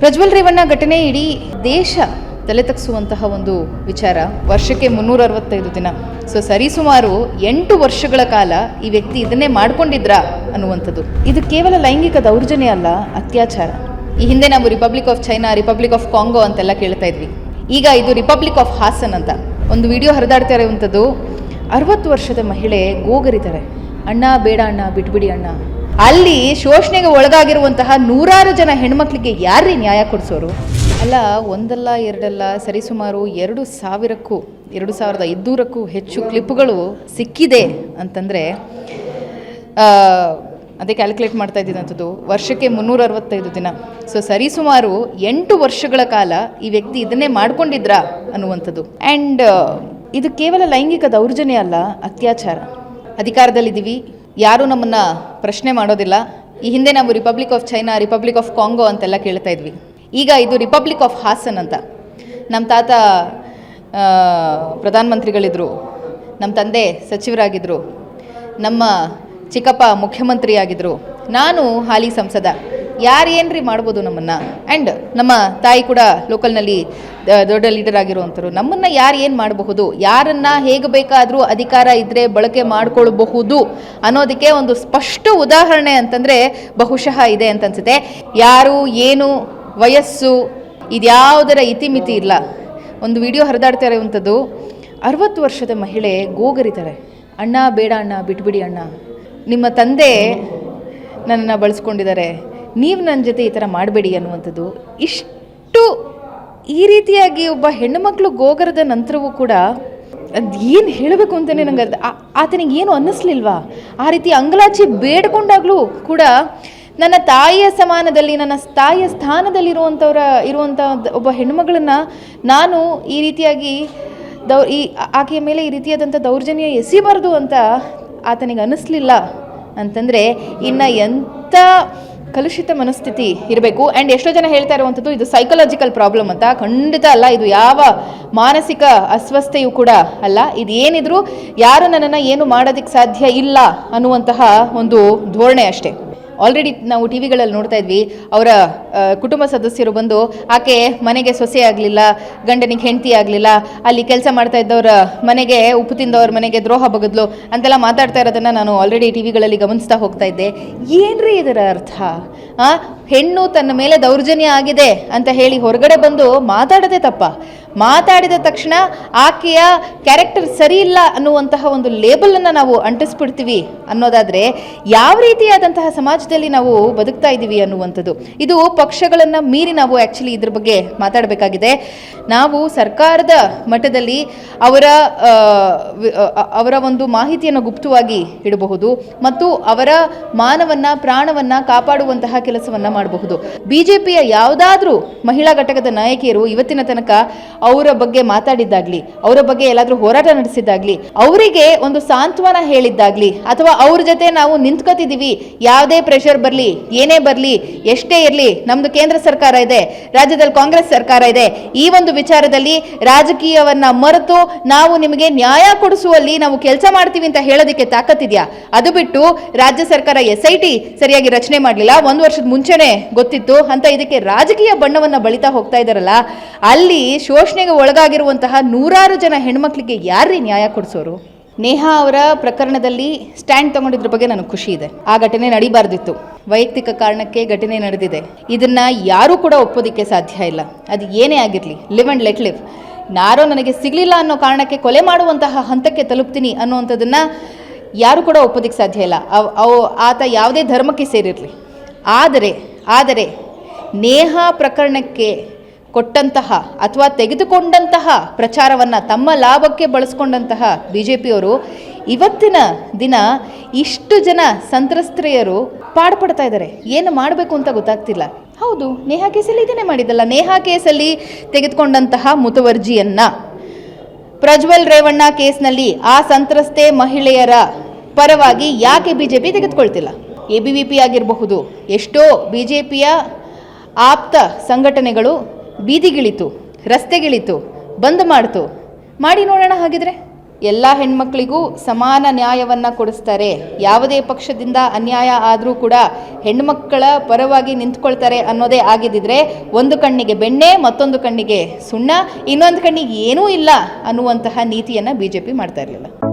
ಪ್ರಜ್ವಲ್ ರೇವಣ್ಣ ಘಟನೆ ಇಡೀ ದೇಶ ತಲೆ ತಗ್ಸುವಂತಹ ಒಂದು ವಿಚಾರ. ವರ್ಷಕ್ಕೆ ಮುನ್ನೂರ ಅರವತ್ತೈದು ದಿನ. ಸೊ ಸರಿಸುಮಾರು ಎಂಟು ವರ್ಷಗಳ ಕಾಲ ಈ ವ್ಯಕ್ತಿ ಇದನ್ನೇ ಮಾಡ್ಕೊಂಡಿದ್ರ ಅನ್ನುವಂಥದ್ದು. ಇದು ಕೇವಲ ಲೈಂಗಿಕ ದೌರ್ಜನ್ಯ ಅಲ್ಲ, ಅತ್ಯಾಚಾರ. ಈ ಹಿಂದೆ ನಾವು republic of China republic of Congo ಅಂತೆಲ್ಲ ಕೇಳ್ತಾ ಇದ್ವಿ. ಈಗ ಇದು ರಿಪಬ್ಲಿಕ್ ಆಫ್ ಹಾಸನ್ ಅಂತ. ಒಂದು ವಿಡಿಯೋ ಹರಿದಾಡ್ತಾ ಇರುವಂಥದ್ದು, ಅರವತ್ತು ವರ್ಷದ ಮಹಿಳೆ ಗೋಗರಿತಾರೆ ಅಣ್ಣ, ಬೇಡ ಅಣ್ಣ ಬಿಟ್ಬಿಡಿ ಅಣ್ಣ. ಅಲ್ಲಿ ಶೋಷಣೆಗೆ ಒಳಗಾಗಿರುವಂತಹ ನೂರಾರು ಜನ ಹೆಣ್ಮಕ್ಳಿಗೆ ಯಾರ್ರೀ ನ್ಯಾಯ ಕೊಡಿಸೋರು? ಅಲ್ಲ, ಒಂದಲ್ಲ, ಎರಡಲ್ಲ, ಸರಿಸುಮಾರು ಎರಡು ಸಾವಿರಕ್ಕೂ, ಎರಡು ಸಾವಿರದ ಐದುನೂರಕ್ಕೂ ಹೆಚ್ಚು ಕ್ಲಿಪ್ಗಳು ಸಿಕ್ಕಿದೆ ಅಂತಂದರೆ ಅದೇ ಕ್ಯಾಲ್ಕುಲೇಟ್ ಮಾಡ್ತಾ ಇದ್ದಿದ್ದಂಥದ್ದು ವರ್ಷಕ್ಕೆ ಮುನ್ನೂರ ಅರವತ್ತೈದು ದಿನ. ಸೊ ಸರಿಸುಮಾರು ಎಂಟು ವರ್ಷಗಳ ಕಾಲ ಈ ವ್ಯಕ್ತಿ ಇದನ್ನೇ ಮಾಡ್ಕೊಂಡಿದ್ರಾ ಅನ್ನುವಂಥದ್ದು. ಆ್ಯಂಡ್ ಇದು ಕೇವಲ ಲೈಂಗಿಕ ದೌರ್ಜನ್ಯ ಅಲ್ಲ, ಅತ್ಯಾಚಾರ. ಅಧಿಕಾರದಲ್ಲಿದ್ದೀವಿ ಯಾರೂ ನಮ್ಮನ್ನು ಪ್ರಶ್ನೆ ಮಾಡೋದಿಲ್ಲ. ಈ ಹಿಂದೆ ನಾವು republic of China republic of Congo ಅಂತೆಲ್ಲ ಕೇಳ್ತಾ ಇದ್ವಿ. ಈಗ ಇದು ರಿಪಬ್ಲಿಕ್ ಆಫ್ ಹಾಸನ್ ಅಂತ. ನಮ್ಮ ತಾತ ಆ, ಪ್ರಧಾನಮಂತ್ರಿಗಳಿದ್ರು ನಮ್ಮ ತಂದೆ ಸಚಿವರಾಗಿದ್ದರು ನಮ್ಮ ಚಿಕ್ಕಪ್ಪ ಮುಖ್ಯಮಂತ್ರಿಯಾಗಿದ್ದರು ನಾನು ಹಾಲಿ ಸಂಸದ. ಯಾರು ಏನ್ರಿ ಮಾಡ್ಬೋದು ನಮ್ಮನ್ನು? ಆ್ಯಂಡ್ ನಮ್ಮ ತಾಯಿ ಕೂಡ ಲೋಕಲ್ನಲ್ಲಿ ದೊಡ್ಡ ಲೀಡರ್ ಆಗಿರುವಂಥವ್ರು. ನಮ್ಮನ್ನು ಯಾರು ಏನು ಮಾಡಬಹುದು? ಯಾರನ್ನು ಹೇಗೆ ಬೇಕಾದರೂ ಅಧಿಕಾರ ಇದ್ದರೆ ಬಳಕೆ ಮಾಡಿಕೊಳ್ಬಹುದು ಅನ್ನೋದಕ್ಕೆ ಒಂದು ಸ್ಪಷ್ಟ ಉದಾಹರಣೆ ಅಂತಂದರೆ ಬಹುಶಃ ಇದೆ ಅಂತ ಅನ್ಸುತ್ತೆ ಯಾರು, ಏನು, ವಯಸ್ಸು, ಇದ್ಯಾವುದರ ಇತಿಮಿತಿ ಇಲ್ಲ. ಒಂದು ವಿಡಿಯೋ ಹರಿದಾಡ್ತಾ ಇರುವಂಥದ್ದು, ಅರವತ್ತು ವರ್ಷದ ಮಹಿಳೆ ಗೋಗರಿತಾರೆ. ಅಣ್ಣ, ಬೇಡ ಅಣ್ಣ, ಬಿಟ್ಬಿಡಿ ಅಣ್ಣ. ನಿಮ್ಮ ತಂದೆ ನನ್ನನ್ನು ಬಳಸ್ಕೊಂಡಿದ್ದಾರೆ. ನೀವು ನನ್ನ ಜೊತೆ ಈ ಥರ ಮಾಡಬೇಡಿ ಅನ್ನುವಂಥದ್ದು ಇಷ್ಟು ಈ ರೀತಿಯಾಗಿ ಒಬ್ಬ ಹೆಣ್ಣುಮಕ್ಳು ಗೋಗರದ ನಂತರವೂ ಕೂಡ ಅದು ಏನು ಹೇಳಬೇಕು ಅಂತಲೇ ನಂಗೆ ಅರ್ಥ ಆತನಿಗೆ ಏನು ಅನ್ನಿಸ್ಲಿಲ್ವಾ? ಆ ರೀತಿ ಅಂಗಲಾಚಿ ಬೇಡ್ಕೊಂಡಾಗಲೂ ಕೂಡ ನನ್ನ ತಾಯಿಯ ಸಮಾನದಲ್ಲಿ, ನನ್ನ ತಾಯಿಯ ಸ್ಥಾನದಲ್ಲಿರುವಂಥವ್ರ ಇರುವಂಥ ಒಬ್ಬ ಹೆಣ್ಣುಮಗಳನ್ನು ನಾನು ಈ ರೀತಿಯಾಗಿ ದೌ ಈ ಆಕೆಯ ಮೇಲೆ ಈ ರೀತಿಯಾದಂಥ ದೌರ್ಜನ್ಯ ಎಸಿಬಾರ್ದು ಅಂತ ಆತನಿಗೆ ಅನ್ನಿಸ್ಲಿಲ್ಲ ಅಂತಂದರೆ ಇನ್ನು ಎಂಥ ಕಲುಷಿತ ಮನಸ್ಥಿತಿ ಇರಬೇಕು. ಆ್ಯಂಡ್ ಎಷ್ಟೋ ಜನ ಹೇಳ್ತಾ ಇರುವಂಥದ್ದು ಇದು ಸೈಕಲಾಜಿಕಲ್ ಪ್ರಾಬ್ಲಮ್ ಅಂತ. ಖಂಡಿತ ಅಲ್ಲ, ಇದು ಯಾವ ಮಾನಸಿಕ ಅಸ್ವಸ್ಥೆಯೂ ಕೂಡ ಅಲ್ಲ. ಇದು ಏನಿದ್ರು ಯಾರು ನನ್ನನ್ನು ಏನು ಮಾಡೋದಕ್ಕೆ ಸಾಧ್ಯ ಇಲ್ಲ ಅನ್ನುವಂತಹ ಒಂದು ಧೋರಣೆ ಅಷ್ಟೇ. ಆಲ್ರೆಡಿ ನಾವು ಟಿ ವಿಗಳಲ್ಲಿ ನೋಡ್ತಾ ಇದ್ವಿ, ಅವರ ಕುಟುಂಬ ಸದಸ್ಯರು ಬಂದು, ಆಕೆ ಮನೆಗೆ ಸೊಸೆ ಆಗಲಿಲ್ಲ, ಗಂಡನಿಗೆ ಹೆಂಡತಿ ಆಗಲಿಲ್ಲ, ಅಲ್ಲಿ ಕೆಲಸ ಮಾಡ್ತಾ ಇದ್ದವರ ಮನೆಗೆ, ಉಪ್ಪು ತಿಂದವ್ರ ಮನೆಗೆ ದ್ರೋಹ ಬಗದ್ಲು ಅಂತೆಲ್ಲ ಮಾತಾಡ್ತಾ ಇರೋದನ್ನು ನಾನು ಆಲ್ರೆಡಿ ಟಿ ವಿಗಳಲ್ಲಿ ಗಮನಿಸ್ತಾ ಹೋಗ್ತಾ ಇದ್ದೆ. ಏನ್ರಿ ಇದರ ಅರ್ಥ? ಹೆಣ್ಣು ತನ್ನ ಮೇಲೆ ದೌರ್ಜನ್ಯ ಆಗಿದೆ ಅಂತ ಹೇಳಿ ಹೊರಗಡೆ ಬಂದು ಮಾತಾಡದೆ ತಪ್ಪ. ಮಾತಾಡಿದ ತಕ್ಷಣ ಆಕೆಯ ಕ್ಯಾರೆಕ್ಟರ್ ಸರಿ ಇಲ್ಲ ಅನ್ನುವಂತಹ ಒಂದು ಲೇಬಲನ್ನು ನಾವು ಅಂಟಿಸ್ಬಿಡ್ತೀವಿ ಅನ್ನೋದಾದರೆ ಯಾವ ರೀತಿಯಾದಂತಹ ಸಮಾಜದಲ್ಲಿ ನಾವು ಬದುಕ್ತಾ ಇದ್ದೀವಿ ಅನ್ನುವಂಥದ್ದು. ಇದು ಪಕ್ಷಗಳನ್ನು ಮೀರಿ ನಾವು ಆ್ಯಕ್ಚುಲಿ ಇದ್ರ ಬಗ್ಗೆ ಮಾತಾಡಬೇಕಾಗಿದೆ. ನಾವು ಸರ್ಕಾರದ ಮಟ್ಟದಲ್ಲಿ ಅವರ ಅವರ ಒಂದು ಮಾಹಿತಿಯನ್ನು ಗುಪ್ತವಾಗಿ ಇಡಬಹುದು ಮತ್ತು ಅವರ ಮಾನವನ್ನು, ಪ್ರಾಣವನ್ನು ಕಾಪಾಡುವಂತಹ ಕೆಲಸವನ್ನ ಮಾಡಬಹುದು. ಬಿಜೆಪಿಯ ಯಾವುದಾದ್ರೂ ಮಹಿಳಾ ಘಟಕದ ನಾಯಕಿಯರು ಇವತ್ತಿನ ತನಕ ಅವರ ಬಗ್ಗೆ ಮಾತಾಡಿದ್ದಾಗ್ಲಿ, ಅವರ ಬಗ್ಗೆ ಎಲ್ಲಾದ್ರೂ ಹೋರಾಟ ನಡೆಸಿದ್ದಾಗ್ಲಿ, ಅವರಿಗೆ ಒಂದು ಸಾಂತ್ವನ ಹೇಳಿದ್ದಾಗ್ಲಿ, ಅಥವಾ ಅವ್ರ ಜೊತೆ ನಾವು ನಿಂತ್ಕೋತಿದ್ದೀವಿ, ಯಾವುದೇ ಪ್ರೆಷರ್ ಬರಲಿ, ಏನೇ ಬರಲಿ, ಎಷ್ಟೇ ಇರಲಿ, ನಮ್ದು ಕೇಂದ್ರ ಸರ್ಕಾರ ಇದೆ, ರಾಜ್ಯದಲ್ಲಿ ಕಾಂಗ್ರೆಸ್ ಸರ್ಕಾರ ಇದೆ, ಈ ಒಂದು ವಿಚಾರದಲ್ಲಿ ರಾಜಕೀಯವನ್ನ ಮರೆತು ನಾವು ನಿಮಗೆ ನ್ಯಾಯ ಕೊಡಿಸುವಲ್ಲಿ ನಾವು ಕೆಲಸ ಮಾಡ್ತೀವಿ ಅಂತ ಹೇಳೋದಕ್ಕೆ ತಾಕತ್ತಿದ್ಯಾ? ಅದು ಬಿಟ್ಟು ರಾಜ್ಯ ಸರ್ಕಾರ ಎಸ್ ಐ ಟಿ ಸರಿಯಾಗಿ ರಚನೆ ಮಾಡಲಿಲ್ಲ, ಒಂದು ವರ್ಷದ ಮುಂಚೆನೆ ಗೊತ್ತಿತ್ತು? ಅಂತ ಇದಕ್ಕೆ ರಾಜಕೀಯ ಬಣ್ಣವನ್ನ ಬಳಿತಾ ಹೋಗ್ತಾ ಇದ್ದಾರಲ್ಲ ಅಲ್ಲಿ ಶೋಷಣೆಗೆ ಒಳಗಾಗಿರುವಂತಹ ನೂರಾರು ಜನ ಹೆಣ್ಮಕ್ಳಿಗೆ ಯಾರ್ರೀ ನ್ಯಾಯ ಕೊಡಿಸೋರು? ನೇಹಾ ಅವರ ಪ್ರಕರಣದಲ್ಲಿ ಸ್ಟ್ಯಾಂಡ್ ತಗೊಂಡಿದ್ರ ಬಗ್ಗೆ ನನಗೆ ಖುಷಿ ಇದೆ. ಆ ಘಟನೆ ನಡಿಬಾರ್ದಿತ್ತು. ವೈಯಕ್ತಿಕ ಕಾರಣಕ್ಕೆ ಘಟನೆ ನಡೆದಿದೆ. ಇದನ್ನ ಯಾರೂ ಕೂಡ ಒಪ್ಪೋದಿಕ್ಕೆ ಸಾಧ್ಯ ಇಲ್ಲ. ಅದು ಏನೇ ಆಗಿರಲಿ ಲಿವ್ ಅಂಡ್ ಲೆಟ್ ಲಿವ್ ಯಾರೋ ನನಗೆ ಸಿಗಲಿಲ್ಲ ಅನ್ನೋ ಕಾರಣಕ್ಕೆ ಕೊಲೆ ಮಾಡುವಂತಹ ಹಂತಕ್ಕೆ ತಲುಪ್ತೀನಿ ಅನ್ನುವಂಥದ್ದನ್ನ ಯಾರು ಕೂಡ ಒಪ್ಪೋದಿಕ್ಕೆ ಸಾಧ್ಯ ಇಲ್ಲ. ಅವ್ ಆತ ಯಾವುದೇ ಧರ್ಮಕ್ಕೆ ಸೇರಿರಲಿ. ಆದರೆ ಆದರೆ ನೇಹಾ ಪ್ರಕರಣಕ್ಕೆ ಕೊಟ್ಟಂತಹ ಅಥವಾ ತೆಗೆದುಕೊಂಡಂತಹ ಪ್ರಚಾರವನ್ನು ತಮ್ಮ ಲಾಭಕ್ಕೆ ಬಳಸ್ಕೊಂಡಂತಹ ಬಿ ಜೆ ಪಿಯವರು ಇವತ್ತಿನ ದಿನ ಇಷ್ಟು ಜನ ಸಂತ್ರಸ್ತ್ರೀಯರು ಪಾಡ್ಪಡ್ತಾ ಇದ್ದಾರೆ. ಏನು ಮಾಡಬೇಕು ಅಂತ ಗೊತ್ತಾಗ್ತಿಲ್ಲ. ಹೌದು, ನೇಹಾ ಕೇಸಲ್ಲಿ ಇದನ್ನೇ ಮಾಡಿದ್ದಲ್ಲ. ನೇಹಾ ಕೇಸಲ್ಲಿ ತೆಗೆದುಕೊಂಡಂತಹ ಮುತುವರ್ಜಿಯನ್ನ. ಪ್ರಜ್ವಲ್ ರೇವಣ್ಣ ಕೇಸ್ನಲ್ಲಿ ಆ ಸಂತ್ರಸ್ತೆ ಮಹಿಳೆಯರ ಪರವಾಗಿ ಯಾಕೆ ಬಿ ಜೆ ಪಿ ತೆಗೆದುಕೊಳ್ತಿಲ್ಲ? ಎ ಬಿ ವಿ ಪಿ ಆಗಿರಬಹುದು. ಎಷ್ಟೋ ಬಿ ಜೆ ಪಿಯ ಆಪ್ತ ಸಂಘಟನೆಗಳು ಬೀದಿಗಿಳಿತು, ರಸ್ತೆಗಿಳಿತು, ಬಂದ್ ಮಾಡ್ತು. ಮಾಡಿ ನೋಡೋಣ ಹಾಗಿದ್ರೆ. ಎಲ್ಲ ಹೆಣ್ಮಕ್ಳಿಗೂ ಸಮಾನ ನ್ಯಾಯವನ್ನು ಕೊಡಿಸ್ತಾರೆ. ಯಾವುದೇ ಪಕ್ಷದಿಂದ ಅನ್ಯಾಯ ಆದರೂ ಕೂಡ ಹೆಣ್ಮಕ್ಕಳ ಪರವಾಗಿ ನಿಂತ್ಕೊಳ್ತಾರೆ ಅನ್ನೋದೇ ಆಗಿದ್ದಿದ್ರೆ ಒಂದು ಕಣ್ಣಿಗೆ ಬೆಣ್ಣೆ, ಮತ್ತೊಂದು ಕಣ್ಣಿಗೆ ಸುಣ್ಣ, ಇನ್ನೊಂದು ಕಣ್ಣಿಗೆ ಏನೂ ಇಲ್ಲ ಅನ್ನುವಂತಹ ನೀತಿಯನ್ನು ಬಿ ಜೆ ಪಿ ಮಾಡ್ತಾ ಇರಲಿಲ್ಲ.